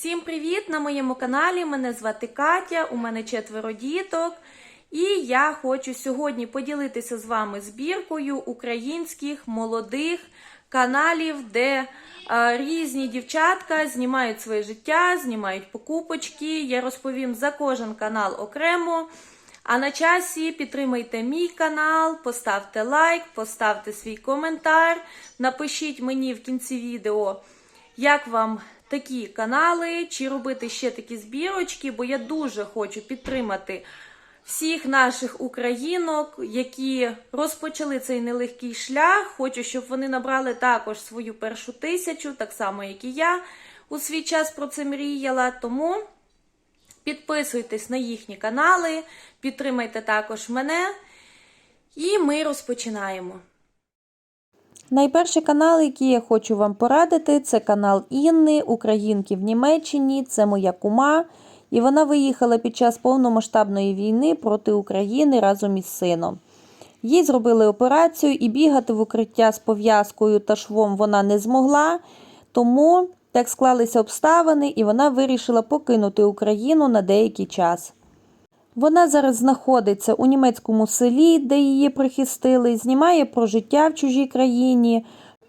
Всім привіт на моєму каналі. Мене звати Катя, у мене четверо діток. І я хочу сьогодні поділитися з вами збіркою українських молодих каналів, де е, різні дівчатка знімають своє життя, знімають покупочки. Я розповім за кожен канал окремо. А на часі підтримайте мій канал, поставте лайк, поставте свій коментар, напишіть мені в кінці відео, як вам такі канали, чи робити ще такі збірочки, бо я дуже хочу підтримати всіх наших українок, які розпочали цей нелегкий шлях. Хочу, щоб вони набрали також свою першу тисячу, так само, як і я у свій час про це мріяла. Тому. Підписуйтесь на їхні канали, підтримайте також мене. І ми розпочинаємо. Найперший канал, який я хочу вам порадити, це канал Інни, Українки в Німеччині. Це моя кума. І вона виїхала під час повномасштабної війни проти України разом із сином. Їй зробили операцію і бігати в укриття з пов'язкою та швом вона не змогла, тому так склалися обставини, і вона вирішила покинути Україну на деякий час. Вона зараз знаходиться у німецькому селі, де її прихистили, знімає про життя в чужій країні,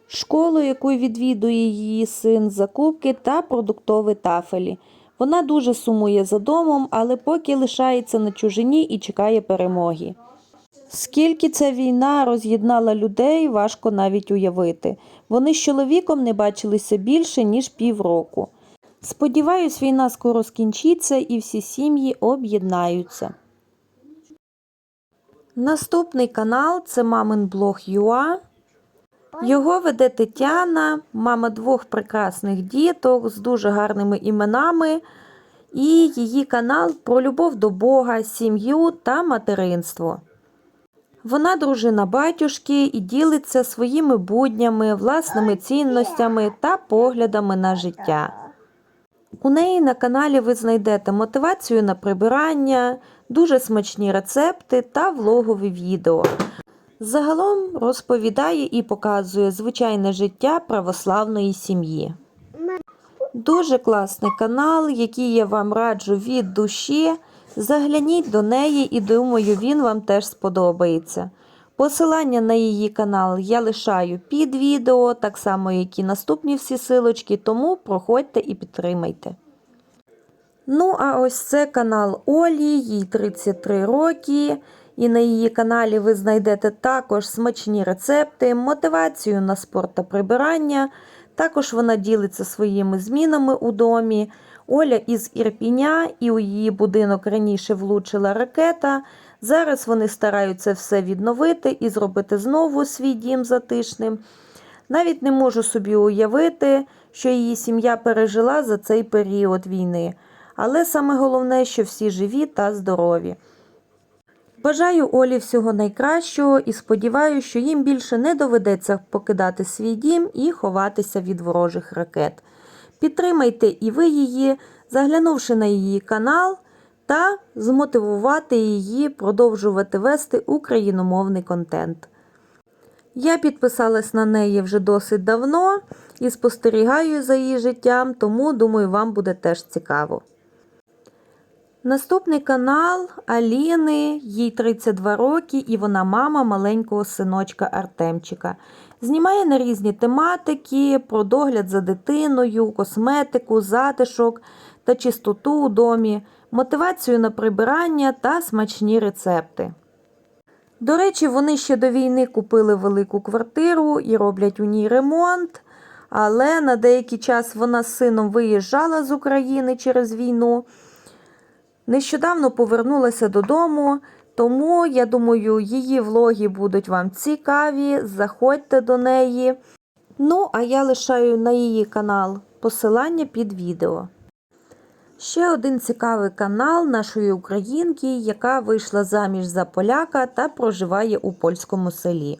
школу, яку відвідує її син, закупки та продуктові тафелі. Вона дуже сумує за домом, але поки лишається на чужині і чекає перемоги. Скільки ця війна роз'єднала людей, важко навіть уявити. Вони з чоловіком не бачилися більше, ніж півроку. Сподіваюсь, війна скоро скінчиться і всі сім'ї об'єднаються. Наступний канал це мамин блог ЮА. Його веде Тетяна, мама двох прекрасних діток з дуже гарними іменами. І її канал про любов до Бога, сім'ю та материнство. Вона дружина батюшки і ділиться своїми буднями, власними цінностями та поглядами на життя. У неї на каналі ви знайдете мотивацію на прибирання, дуже смачні рецепти та влогові відео. Загалом розповідає і показує звичайне життя православної сім'ї. Дуже класний канал, який я вам раджу від душі. Загляніть до неї і думаю, він вам теж сподобається. Посилання на її канал я лишаю під відео, так само, як і наступні всі силочки, тому проходьте і підтримайте. Ну, а ось це канал Олі, їй 33 роки. І на її каналі ви знайдете також смачні рецепти, мотивацію на спорт та прибирання. Також вона ділиться своїми змінами у домі. Оля із Ірпіня, і у її будинок раніше влучила ракета. Зараз вони стараються все відновити і зробити знову свій дім затишним. Навіть не можу собі уявити, що її сім'я пережила за цей період війни. Але саме головне, що всі живі та здорові. Бажаю Олі всього найкращого і сподіваюся, що їм більше не доведеться покидати свій дім і ховатися від ворожих ракет. Підтримайте і ви її, заглянувши на її канал та змотивувати її продовжувати вести україномовний контент. Я підписалась на неї вже досить давно і спостерігаю за її життям, тому думаю, вам буде теж цікаво. Наступний канал Аліни, їй 32 роки, і вона мама маленького синочка Артемчика. Знімає на різні тематики, про догляд за дитиною, косметику, затишок та чистоту у домі, мотивацію на прибирання та смачні рецепти. До речі, вони ще до війни купили велику квартиру і роблять у ній ремонт, але на деякий час вона з сином виїжджала з України через війну. Нещодавно повернулася додому, тому я думаю, її влоги будуть вам цікаві. Заходьте до неї. Ну, а я лишаю на її канал посилання під відео. Ще один цікавий канал нашої українки, яка вийшла заміж за поляка та проживає у польському селі.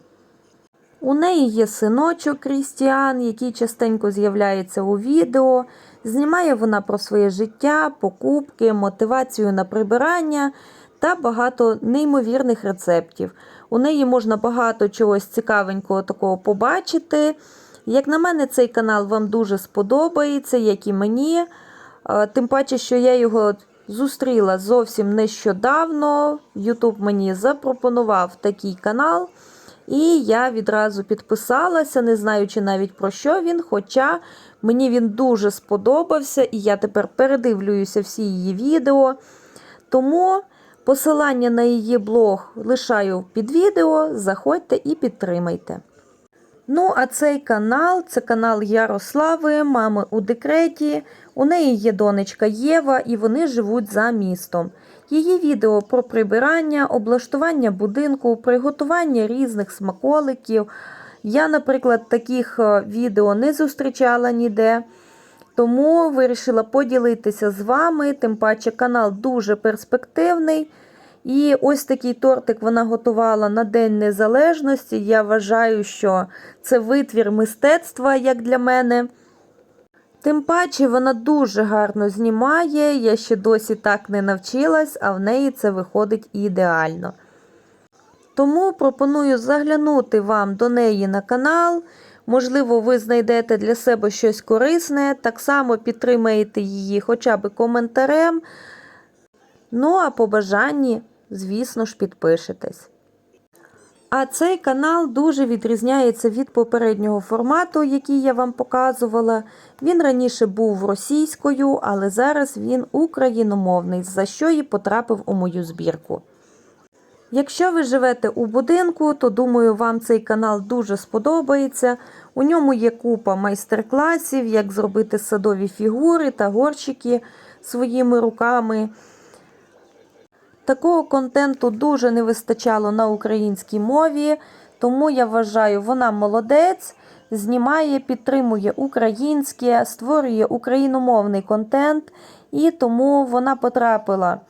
У неї є синочок Крістіан, який частенько з'являється у відео. Знімає вона про своє життя, покупки, мотивацію на прибирання та багато неймовірних рецептів. У неї можна багато чогось цікавенького такого побачити. Як на мене, цей канал вам дуже сподобається, як і мені. Е, Тим паче, що я його зустріла зовсім нещодавно. Ютуб мені запропонував такий канал. І я відразу підписалася, не знаючи навіть про що він. Хоча мені він дуже сподобався, і я тепер передивлююся всі її відео. Тому посилання на її блог лишаю під відео. Заходьте і підтримайте. Ну, а цей канал це канал Ярослави, мами у декреті. У неї є донечка Єва, і вони живуть за містом. Її відео про прибирання, облаштування будинку, приготування різних смаколиків. Я, наприклад, таких е, відео не зустрічала ніде. Тому вирішила поділитися з вами. Тим паче канал дуже перспективний. І ось такий тортик вона готувала на День Незалежності. Я вважаю, що це витвір мистецтва, як для мене. Тим паче вона дуже гарно знімає. Я ще досі так не навчилась, а в неї це виходить ідеально. Тому пропоную заглянути вам до неї на канал. Можливо, ви знайдете для себе щось корисне, так само підтримаєте її хоча б коментарем. Ну, а по бажанні, звісно ж, підпишетесь. А цей канал дуже відрізняється від попереднього формату, який я вам показувала. Він раніше був російською, але зараз він україномовний, за що і потрапив у мою збірку. Якщо ви живете у будинку, то думаю, вам цей канал дуже сподобається. У ньому є купа майстер-класів, як зробити садові фігури та горщики своїми руками. Такого контенту дуже не вистачало на українській мові, тому я вважаю, вона молодець, знімає, підтримує українське, створює україномовний контент, і тому вона потрапила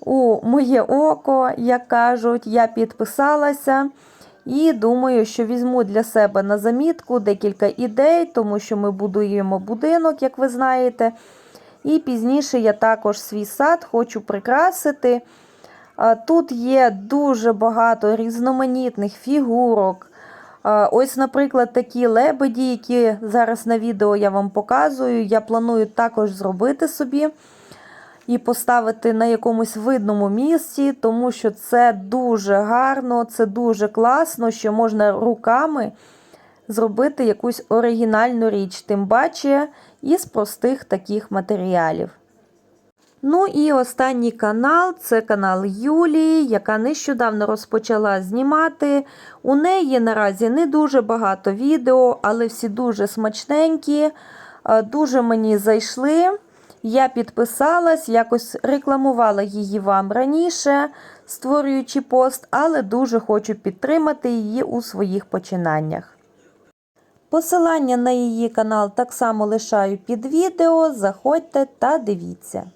у моє око, як кажуть, я підписалася. І думаю, що візьму для себе на замітку декілька ідей, тому що ми будуємо будинок, як ви знаєте. І пізніше я також свій сад хочу прикрасити. Тут є дуже багато різноманітних фігурок. Ось, наприклад, такі лебеді, які зараз на відео я вам показую. Я планую також зробити собі і поставити на якомусь видному місці, тому що це дуже гарно, це дуже класно, що можна руками зробити якусь оригінальну річ, тим паче із простих таких матеріалів. Ну і останній канал це канал Юлії, яка нещодавно розпочала знімати. У неї наразі не дуже багато відео, але всі дуже смачненькі, е, дуже мені зайшли. Я підписалась, якось рекламувала її вам раніше, створюючи пост, але дуже хочу підтримати її у своїх починаннях. Посилання на її канал так само лишаю під відео. Заходьте та дивіться.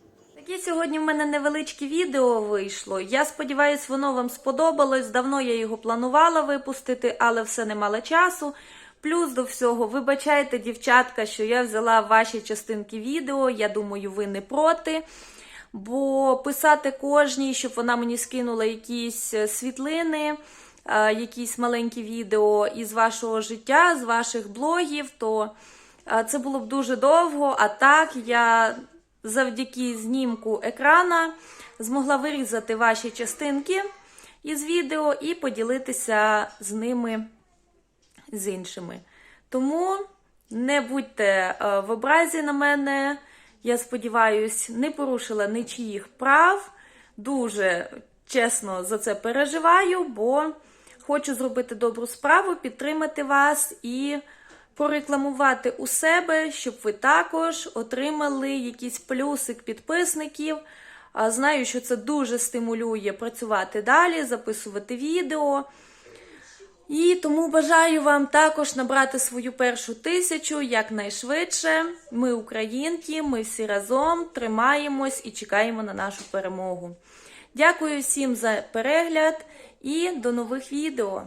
Таке сьогодні в мене невеличке відео вийшло. Я сподіваюся, воно вам сподобалось. Давно я його планувала випустити, але все не мала часу. Плюс до всього, вибачайте, дівчатка, що я взяла ваші частинки відео. Я думаю, ви не проти. Бо писати кожній, щоб вона мені скинула якісь е, світлини, е, якісь маленькі відео із вашого життя, з ваших блогів, то е, це було б дуже довго. А так я завдяки знімку екрана змогла вирізати ваші частинки із відео і поділитися з ними з іншими. Тому не будьте е, в образі на мене. Я сподіваюсь, не порушила нічиїх прав. Дуже чесно за це переживаю, бо хочу зробити добру справу, підтримати вас і порекламувати у себе, щоб ви також отримали якийсь плюсик підписників. Знаю, що це дуже стимулює працювати далі, записувати відео. І тому бажаю вам також набрати свою першу тисячу якнайшвидше. Ми українки, ми всі разом тримаємось і чекаємо на нашу перемогу. Дякую всім за перегляд і до нових відео!